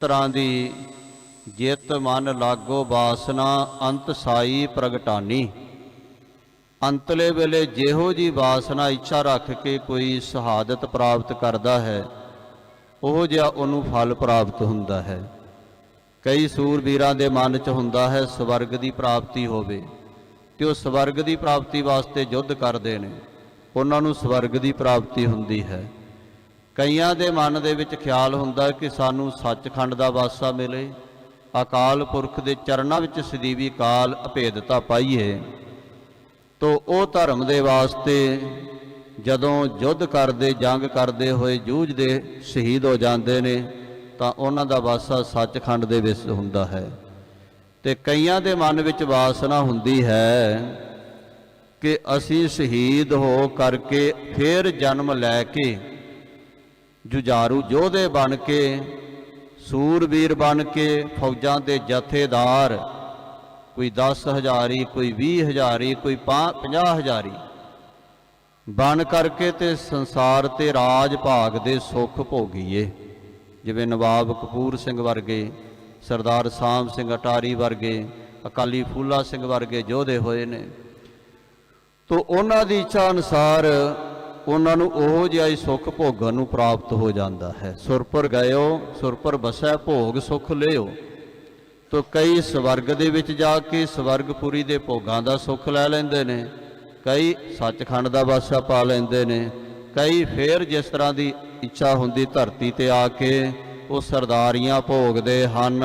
ਤਰ੍ਹਾਂ ਦੀ ਜਿਤ ਮਨ ਲਾਗੋ ਬਾਸਨਾ ਅੰਤ ਸਾਈ ਪ੍ਰਗਟਾਨੀ। ਅੰਤਲੇ ਵੇਲੇ ਜਿਹੋ ਜੀ ਵਾਸਨਾ ਇੱਛਾ ਰੱਖ ਕੇ ਕੋਈ ਸ਼ਹਾਦਤ ਪ੍ਰਾਪਤ ਕਰਦਾ ਹੈ, ਉਹ ਜਿਹਾ ਉਹਨੂੰ ਫਲ ਪ੍ਰਾਪਤ ਹੁੰਦਾ ਹੈ। ਕਈ ਸੂਰਬੀਰਾਂ ਦੇ ਮਨ 'ਚ ਹੁੰਦਾ ਹੈ, ਸਵਰਗ ਦੀ ਪ੍ਰਾਪਤੀ ਹੋਵੇ ਤੇ ਉਹ ਸਵਰਗ ਦੀ ਪ੍ਰਾਪਤੀ ਵਾਸਤੇ ਯੁੱਧ ਕਰਦੇ ਨੇ। ਉਹਨਾਂ ਨੂੰ ਸਵਰਗ ਦੀ ਪ੍ਰਾਪਤੀ ਹੁੰਦੀ ਹੈ। ਕਈਆਂ ਦੇ ਮਨ ਦੇ ਵਿੱਚ ਖਿਆਲ ਹੁੰਦਾ ਕਿ ਸਾਨੂੰ ਸੱਚਖੰਡ ਦਾ ਵਾਸਾ ਮਿਲੇ। ਅਕਾਲ ਪੁਰਖ ਦੇ ਚਰਨਾਂ ਵਿੱਚ ਸਦੀਵੀ ਕਾਲ ਅਭੇਦਤਾ ਪਾਈਏ। ਤੋ ਉਹ ਧਰਮ ਦੇ ਵਾਸਤੇ ਜਦੋਂ ਯੁੱਧ ਕਰਦੇ, ਜੰਗ ਕਰਦੇ ਹੋਏ ਜੂਝਦੇ, ਸ਼ਹੀਦ ਹੋ ਜਾਂਦੇ ਨੇ, ਤਾਂ ਉਹਨਾਂ ਦਾ ਵਾਸਾ ਸੱਚਖੰਡ ਦੇ ਵਿੱਚ ਹੁੰਦਾ ਹੈ। ਤੇ ਕਈਆਂ ਦੇ ਮਨ ਵਿੱਚ ਵਾਸਨਾ ਹੁੰਦੀ ਹੈ ਕਿ ਅਸੀਂ ਸ਼ਹੀਦ ਹੋ ਕਰਕੇ ਫੇਰ ਜਨਮ ਲੈ ਕੇ ਜੁਝਾਰੂ ਯੋਧੇ ਬਣ ਕੇ, ਸੂਰਬੀਰ ਬਣ ਕੇ, ਫੌਜਾਂ ਦੇ ਜਥੇਦਾਰ। ਕੋਈ 10 ਹਜ਼ਾਰੀ, ਕੋਈ 20 ਹਜ਼ਾਰੀ, ਕੋਈ 50 ਹਜ਼ਾਰੀ। ਬਣ ਕਰਕੇ ਤੇ ਸੰਸਾਰ ਤੇ ਰਾਜ ਭਾਗ ਦੇ ਸੁੱਖ ਭੋਗੀਏ। ਜਿਵੇਂ ਨਵਾਬ ਕਪੂਰ ਸਿੰਘ ਵਰਗੇ, ਸਰਦਾਰ ਸਾਮ ਸਿੰਘ ਅਟਾਰੀ ਵਰਗੇ, ਅਕਾਲੀ ਫੂਲਾ ਸਿੰਘ ਵਰਗੇ ਯੋਧੇ ਹੋਏ ਨੇ। ਤੋ ਉਹਨਾਂ ਦੀ ਇੱਛਾ ਅਨੁਸਾਰ ਉਹਨਾਂ ਨੂੰ ਉਹ ਜਿਹਾ ਹੀ ਸੁੱਖ ਭੋਗਣ ਨੂੰ ਪ੍ਰਾਪਤ ਹੋ ਜਾਂਦਾ ਹੈ। ਸੁਰਪੁਰ ਗਇਓ ਸੁਰਪਰ ਬਸੈ, ਭੋਗ ਸੁਖ ਲਿਓ। ਤੋ ਕਈ ਸਵਰਗ ਦੇ ਵਿੱਚ ਜਾ ਕੇ ਸਵਰਗਪੁਰੀ ਦੇ ਭੋਗਾਂ ਦਾ ਸੁੱਖ ਲੈ ਲੈਂਦੇ ਨੇ, ਕਈ ਸੱਚਖੰਡ ਦਾ ਵਾਸਾ ਪਾ ਲੈਂਦੇ ਨੇ, ਕਈ ਫੇਰ ਜਿਸ ਤਰ੍ਹਾਂ ਦੀ ਇੱਛਾ ਹੁੰਦੀ ਧਰਤੀ ਤੇ ਆ ਕੇ ਉਹ ਸਰਦਾਰੀਆਂ ਭੋਗਦੇ ਹਨ।